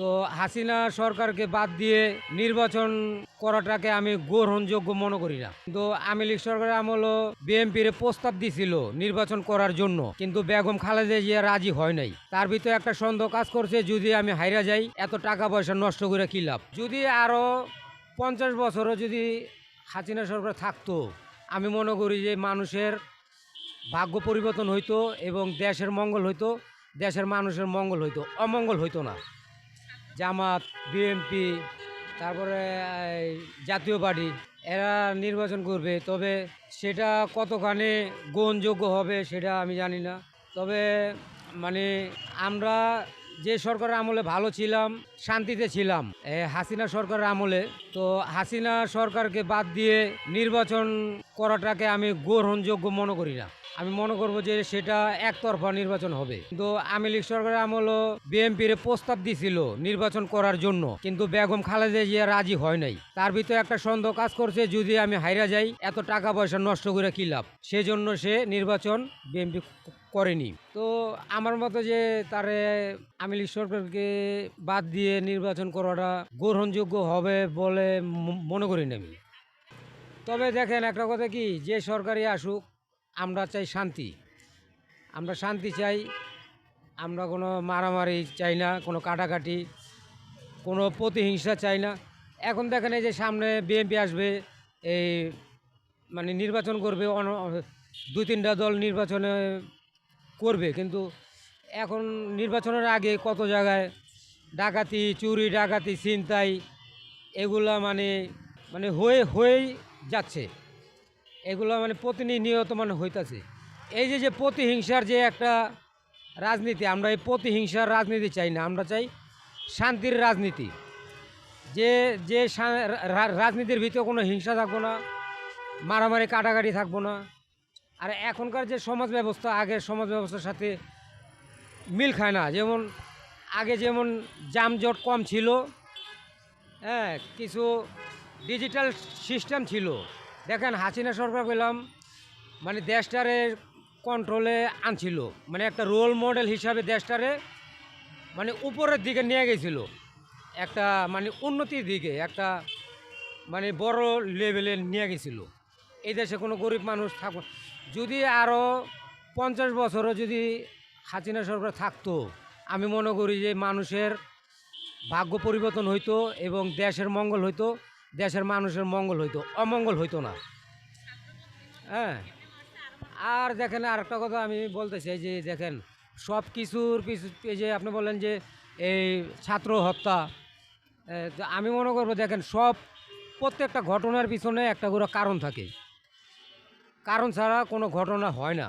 তো হাসিনা সরকারকে বাদ দিয়ে নির্বাচন করাটাকে আমি গ্রহণযোগ্য মনে করি না। কিন্তু আমি লীগ সরকারের আমলও বিএনপির প্রস্তাব দিছিল নির্বাচন করার জন্য। কিন্তু বেগম খালেদা জিয়া রাজি হয় নাই। তার ভিতরে একটা সন্দেহ কাজ করছে, যদি আমি হাইরা যাই, এত টাকা পয়সা নষ্ট করে কি লাভ? যদি আরও পঞ্চাশ বছরও যদি হাসিনা সরকার থাকতো, আমি মনে করি যে মানুষের ভাগ্য পরিবর্তন হইতো এবং দেশের মঙ্গল হইতো, দেশের মানুষের মঙ্গল হইতো, অমঙ্গল হইতো না। জামাত, বিএনপি, তারপরে জাতীয় পার্টি, এরা নির্বাচন করবে। তবে সেটা কতখানি গ্রহণযোগ্য হবে সেটা আমি জানি না। তবে মানে আমরা যে সরকারের আমলে ভালো ছিলাম, শান্তিতে ছিলাম হাসিনা সরকারের আমলে, তো হাসিনা সরকারকে বাদ দিয়ে নির্বাচন করাটাকে আমি গ্রহণযোগ্য মনে করি না। আমি মনে করব যে সেটা একতরফা নির্বাচন হবে। কিন্তু আওয়ামী লীগ সরকারের আমলও বিএনপির প্রস্তাব দিছিল নির্বাচন করার জন্য। কিন্তু বেগম খালেদা জিয়া রাজি হয় নাই। তার ভিতরে একটা সন্দেহ কাজ করছে, যদি আমি হাইরা যাই, এত টাকা পয়সা নষ্ট করে কি লাভ? সেজন্য সে নির্বাচন বিএনপি করেনি। তো আমার মতো যে তারে আওয়ামী লীগ সরকারকে বাদ দিয়ে নির্বাচন করাটা গ্রহণযোগ্য হবে বলে মনে করি না আমি। তবে দেখেন একটা কথা কি, যে সরকারি আসুক আমরা চাই শান্তি। আমরা শান্তি চাই, আমরা কোনো মারামারি চাই না, কোনো কাটাকাটি, কোনো প্রতিহিংসা চাই না। এখন দেখেন এই যে সামনে বিএনপি আসবে, এই মানে নির্বাচন করবে দুই তিনটা দল নির্বাচনে করবে। কিন্তু এখন নির্বাচনের আগে কত জায়গায় ডাকাতি, চুরি, ডাকাতি, ছিনতাই, এগুলা মানে মানে হয়ে, হয়েই যাচ্ছে। এগুলো মানে প্রতিনিয়ত মানে হইতাছে। এই যে যে প্রতিহিংসার যে একটা রাজনীতি, আমরা এই প্রতিহিংসার রাজনীতি চাই না, আমরা চাই শান্তির রাজনীতি। যে যে রাজনীতির ভিতরে কোনো হিংসা থাকব না, মারামারি কাটাকাটি থাকব না। আর এখনকার যে সমাজ ব্যবস্থা, আগের সমাজ ব্যবস্থার সাথে মিল খায় না। যেমন, আগে যেমন যানজট কম ছিল হ্যাঁ কিছু ডিজিটাল সিস্টেম ছিল দেখেন হাসিনা সরকার পেলাম মানে দেশটারে কন্ট্রোলে আনছিল। মানে একটা রোল মডেল হিসাবে দেশটারে মানে উপরের দিকে নিয়ে গেছিল। একটা মানে উন্নতির দিকে, একটা মানে বড় লেভেলে নিয়ে গেছিল। এই দেশে কোনো গরিব মানুষ থাক, যদি আরও পঞ্চাশ বছরও যদি হাসিনা সরকার থাকতো, আমি মনে করি যে মানুষের ভাগ্য পরিবর্তন হইতো এবং দেশের মঙ্গল হইতো। দেশের মানুষের মঙ্গল হইতো, অমঙ্গল হইতো না। হ্যাঁ? আর দেখেন আর একটা কথা আমি বলতে চাই যে দেখেন, সব কিছুর পিছু যে আপনি বলেন যে এই ছাত্র হত্যা আমি মনে করব দেখেন, সব প্রত্যেকটা ঘটনার পিছনে একটা করে কারণ থাকে। কারণ ছাড়া কোনো ঘটনা হয় না।